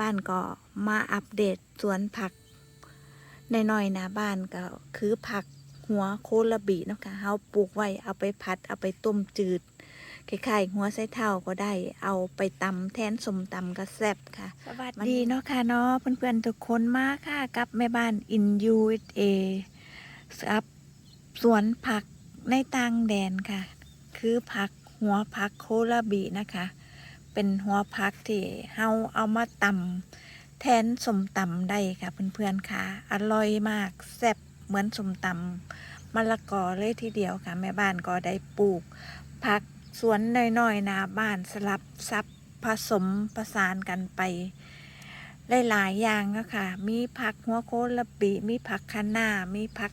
บ้านก็มาอัปเดตสวนผักในน้อยๆนะบ้านก็คือผักหัวโคลาบีเนาะค่ะเฮาปลูกไว้เอาไปพัดเอาไปต้มจืดคล้ายๆหัวไส้เท่าก็ได้ เอาไปตำแทนสมตำก็แซ่บค่ะ สวัสดีเนาะค่ะเนาะเพื่อนๆทุกคนมาค่ะ กับแม่บ้านอิน USA ครับสวนผักในต่างแดนค่ะ คือผักหัวผักโคลาบีนะคะ เป็นหัวผักที่เฮาเอามาตำแทนสมตำได้ค่ะเพื่อนๆค่ะอร่อยมากแซ่บเหมือนสมตำมะละกอเลยทีเดียวค่ะ แม่บ้านก็ได้ปลูกผักสวนน้อยๆนาบ้านสลับซับผสมประสานกันไปหลายๆอย่างก็ค่ะ มีผักหัวโคละปีมีผักคะน้ามีผัก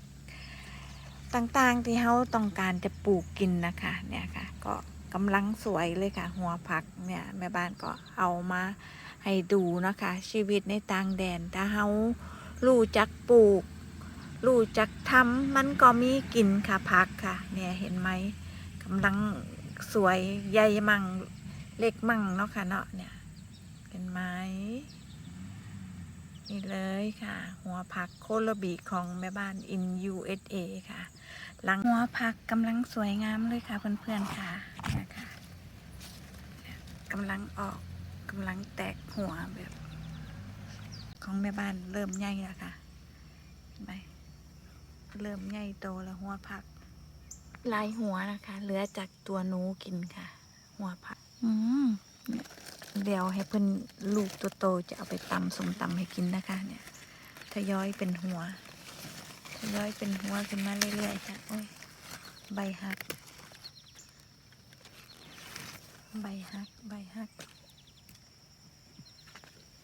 ต่างๆที่เขาต้องการจะปลูกกินนะคะ เนี่ยค่ะ ก็ กำลังสวยเลยค่ะ หัวผักเนี่ยแม่บ้านก็เอามาให้ดูนะคะ ชีวิตในต่างแดนถ้าเฮารู้จักปลูกรู้จักทำมันก็มีกินค่ะผักค่ะ เนี่ยเห็นไหมกำลังสวยใหญ่มั่งเล็กมั่งเนาะค่ะเนาะเนี่ยเห็นไหม นี่เลยค่ะ หัวผักโคโลบีของแม่บ้าน in USA ค่ะ หลังหัวผักกำลังสวยงามเลยค่ะเพื่อนๆค่ะเนี่ยค่ะกำลังออกกำลังแตกหัวแบบ ของแม่บ้านเริ่มใหญ่แล้วค่ะเห็นไหมเริ่มใหญ่โตแล้วหัวผักลายหัวนะคะ เหลือจากตัวหนูกินค่ะ หัวผัก อืม เดี๋ยวให้เพิ่อนลูกตัวโตจะเอาไปตำสมตำให้กินนะคะ เนี่ยทยอยเป็นหัวทยอยเป็นหัวขึ้นมาเรื่อยๆค่ะโอ้ยใบหัก ใบหัก ใบหัก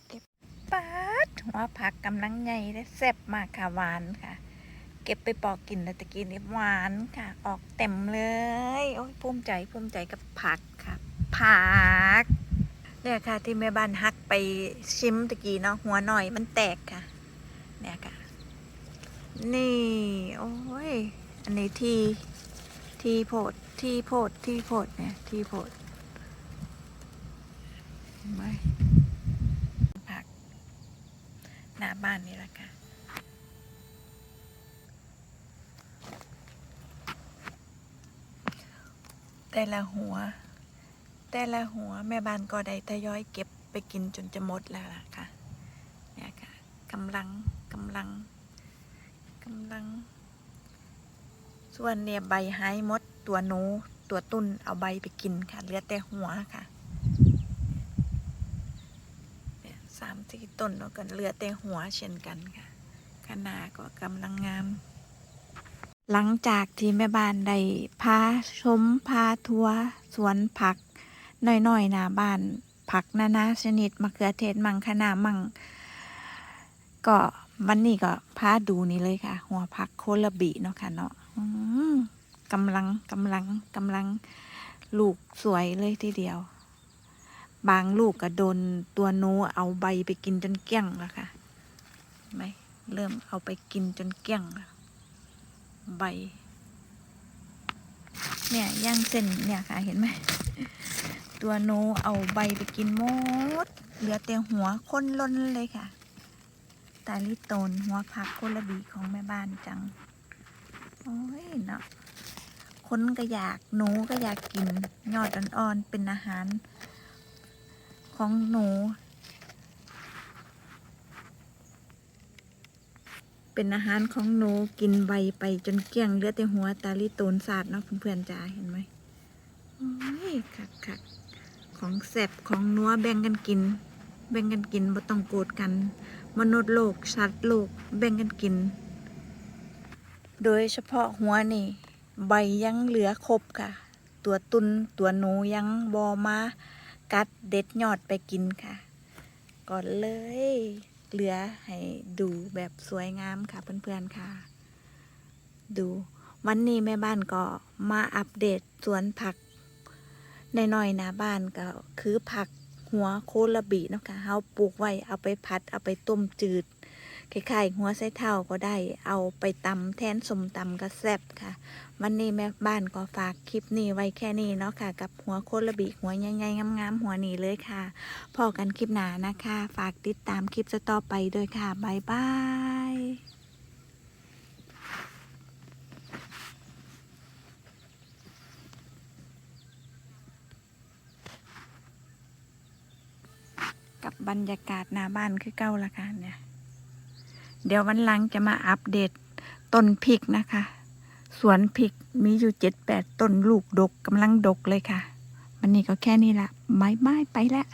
เก็บปาดหัวผักกำลังใหญ่และแซ่บมากค่ะหวานค่ะ เก็บไปปอกกินแล้วตะกี้นี่หวานค่ะ ออกเต็มเลย โอ้ยภูมิใจภูมิใจกับผักค่ะผัก เนี่ยค่ะ ที่แม่บ้านฮักไปชิมตะกี้เนาะหัวหน่อยมันแตกค่ะ เนี่ยค่ะ นี่ โอ้ย อันนี้ทีทีโพดทีโพดทีโพดเนี่ยทีโพดเห็นไหมผักหน้าบ้านนี่แหละค่ะแต่ละหัว แต่ละหัวแม่บ้านก็ได้ทยอยเก็บไปกินจนจะหมดแล้วล่ะค่ะเนี่ยค่ะกำลังกำลังกำลัง ส่วนเนี่ยใบหายหมดตัวหนูตัวตุ้นเอาใบไปกินค่ะเหลือแต่หัวค่ะเนี่ยสามสี่ต้นแล้วกันเหลือแต่หัวเช่นกันค่ะขนาก็กำลังงาม หลังจากที่แม่บ้านได้พาชมพาทัวร์สวนผัก น้อยๆหนาบ้าน ผักนานาชนิดมะเขือเทศมังคะนามังก็วันนี้ก็พาดูนี่เลยค่ะ หัวผักโคลบีเนาะค่ะเนาะกำลังกำลังกำลังลูกสวยเลยทีเดียว บางลูกก็โดนตัวโนเอาใบไปกินจนเกลี้ยงแล้วค่ะไหมเริ่มเอาไปกินจนเกลี้ยงแล้วใบ เนี่ยย่างเส้นเนี่ยค่ะเห็นไหม ตัวโนเอาใบไปกินหมด เหลือแต่หัวคนล้นเลยค่ะ ตาลิโตนหัวผักโคลาบีของแม่บ้านจัง โอ้ยเนาะคนก็อยากหนูก็อยากกิน ยอดอ่อนๆ เป็นอาหาร ของหนู เป็นอาหารของหนูกินใบไปจนเกลี้ยงเหลือแต่หัวตาลิโตนสาดเนาะเพื่อนๆจ้าเห็นไหม คักคักของแสบของนัวแบ่งกันกิน แบ่งกันกินบ่ต้องโกรธกัน มนุษย์โลกสัตว์โลกแบ่งกันกิน โดยเฉพาะหัวนี่ ใบยังเหลือครบค่ะ ตัวตุนตัวหนูยังบอมา กัดเด็ดยอดไปกินค่ะ ก่อนเลย เหลือให้ดูแบบสวยงามค่ะเพื่อนๆค่ะ ดูวันนี้แม่บ้านก็มาอัปเดตสวนผัก นน้อยๆหนาบ้านก็คือผักหัวโคลาบีเนาะค่ะเฮาปลูกไว้เอาไปพัดเอาไปต้มจืดคล้ายๆหัวไส้เท่าก็ได้เอาไปตำแทนสมตำก็แซ่บค่ะ วันนี้แม่บ้านก็ฝากคลิปนี้ไว้แค่นี้เนาะค่ะ กับหัวโคลบิหัวใหญ่ๆงามๆหัวนี้เลยค่ะพอกันคลิปหน้านะคะ ฝากติดตามคลิปต่อไปด้วยค่ะบ๊ายบาย กับบรรยากาศหน้าบ้านคือเก้าละกันเนี่ย เดี๋ยววันหลังจะมาอัปเดตต้นพริกนะคะ สวนพริกมีอยู่เจ็ดแปดต้นลูกดกกำลังดกเลยค่ะ วันนี้ก็แค่นี้ละไม้ไม้ไปแล้ว